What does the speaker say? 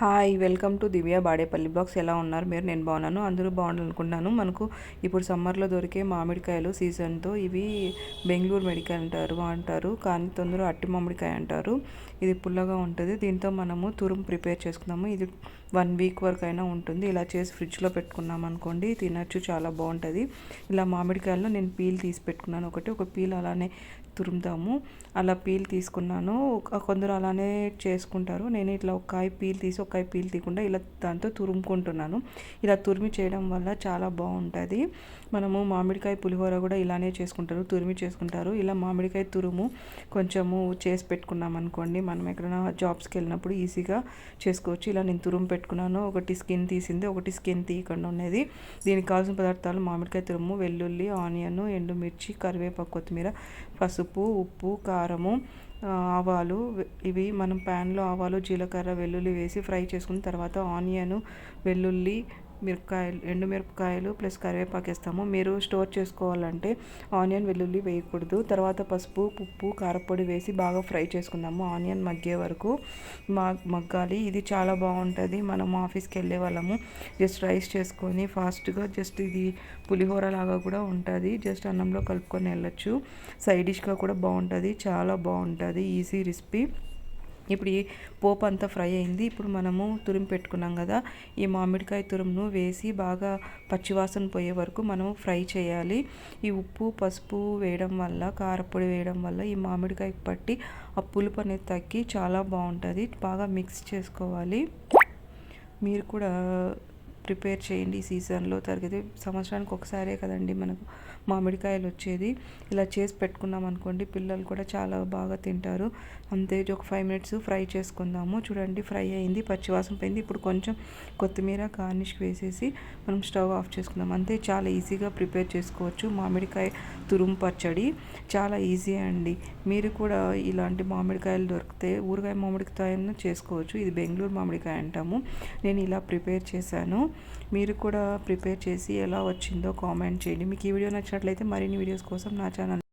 Hi welcome to Divya Badepalli box. ఎలా ఉన్నారు? మీరు? నేను బాగున్నాను. అందరూ బాగుండాలనుకుంటున్నాను. మనకు ఇప్పుడు సమ్మర్లో దొరికే మామిడికాయలు సీజన్తో ఇవి బెంగళూరు మెడికాయ అంటారు అంటారు. కానీ తొందరగా అట్టి మామిడికాయ అంటారు. ఇది పుల్లగా ఉంటుంది. దీంతో మనము తురుము ప్రిపేర్ చేసుకున్నాము. ఇది వన్ వీక్ వరకు అయినా ఉంటుంది. ఇలా చేసి ఫ్రిడ్జ్లో పెట్టుకున్నాం అనుకోండి తినచ్చు. చాలా బాగుంటుంది. ఇలా మామిడికాయలను నేను పీల్ తీసి పెట్టుకున్నాను. ఒకటి ఒక పీల్ అలానే తురుముతాము. అలా పీల్ తీసుకున్నాను. కొందరు అలానే చేసుకుంటారు. నేను ఇట్లా ఒక కాయ పీల్ తీసి ఒక పీల్ తీయకుండా ఇలా దాంతో తురుముకుంటున్నాను. ఇలా తురిమి చేయడం వల్ల చాలా బాగుంటుంది. మనము మామిడికాయ పులిహోర కూడా ఇలానే చేసుకుంటారు తురిమి చేసుకుంటారు. ఇలా మామిడికాయ తురుము కొంచెము చేసి పెట్టుకున్నాం అనుకోండి మనం ఎక్కడైనా జాబ్స్కి వెళ్ళినప్పుడు ఈజీగా చేసుకోవచ్చు. ఇలా నేను తురుము పెట్టుకున్నాను ఒకటి స్కిన్ తీసింది ఒకటి స్కిన్ తీయకుండా ఉన్నది. దీనికి కావాల్సిన పదార్థాలు మామిడికాయ తురుము వెల్లుల్లి ఆనియన్ ఎండుమిర్చి కరివేపాకు కొత్తిమీర పసుపు ఉప్పు కారము ఆవాలు ఇవి మనం ప్యాన్లో ఆవాలు జీలకర్ర వెల్లుల్లి వేసి ఫ్రై చేసుకున్న తర్వాత ఆనియన్ వెల్లుల్లి మిరపకాయలు ఎండు మిరపకాయలు ప్లస్ కరివేపాకు వేస్తాము. మీరు స్టోర్ చేసుకోవాలంటే ఆనియన్ వెల్లుల్లి వేయకూడదు. తర్వాత పసుపు ఉప్పు కారపొడి వేసి బాగా ఫ్రై చేసుకుందాము. ఆనియన్ మగ్గే వరకు మగ్గాలి. ఇది చాలా బాగుంటుంది. మనం ఆఫీస్కి వెళ్ళే వాళ్ళము. జస్ట్ రైస్ చేసుకొని ఫాస్ట్గా జస్ట్ ఇది పులిహోర లాగా కూడా ఉంటుంది. జస్ట్ అన్నంలో కలుపుకొని వెళ్ళచ్చు. సైడ్ డిష్గా కూడా బాగుంటుంది. చాలా బాగుంటుంది. Easy recipe. ఇప్పుడు ఈ పోపు అంతా ఫ్రై అయింది. ఇప్పుడు మనము తురిమి పెట్టుకున్నాం కదా ఈ మామిడికాయ తురుమును వేసి బాగా పచ్చివాసన పోయే వరకు మనము ఫ్రై చేయాలి. ఈ ఉప్పు పసుపు వేయడం వల్ల కారపొడి వేయడం వల్ల ఈ మామిడికాయ పట్టి ఆ పులుపు అనేది తగ్గి చాలా బాగుంటుంది. బాగా మిక్స్ చేసుకోవాలి. మీరు కూడా ప్రిపేర్ చేయండి ఈ సీజన్లో. తరగతి సంవత్సరానికి ఒకసారే కదండి మనకు మామిడికాయలు వచ్చేది. ఇలా చేసి పెట్టుకున్నాం అనుకోండి పిల్లలు కూడా చాలా బాగా తింటారు. అంతే ఒక ఫైవ్ మినిట్స్ ఫ్రై చేసుకుందాము. చూడండి ఫ్రై అయింది పచ్చివాసన పోయింది. ఇప్పుడు కొంచెం కొత్తిమీర గార్నిష్ వేసేసి మనం స్టవ్ ఆఫ్ చేసుకుందాం. అంతే చాలా ఈజీగా ప్రిపేర్ చేసుకోవచ్చు. మామిడికాయ తురుము పచ్చడి చాలా ఈజీ అండి. మీరు కూడా ఇలాంటి మామిడికాయలు దొరికితే ఊరగాయ మామిడికాయను చేసుకోవచ్చు. ఇది బెంగళూరు మామిడికాయ అంటాము. నేను ఇలా ప్రిపేర్ చేశాను. మీరు కూడా ప్రిపేర్ చేసి ఎలా వచ్చిందో కామెంట్ చేయండి. మీకు ఈ వీడియో నచ్చినట్లయితే మరిన్ని వీడియోస్ కోసం నా ఛానల్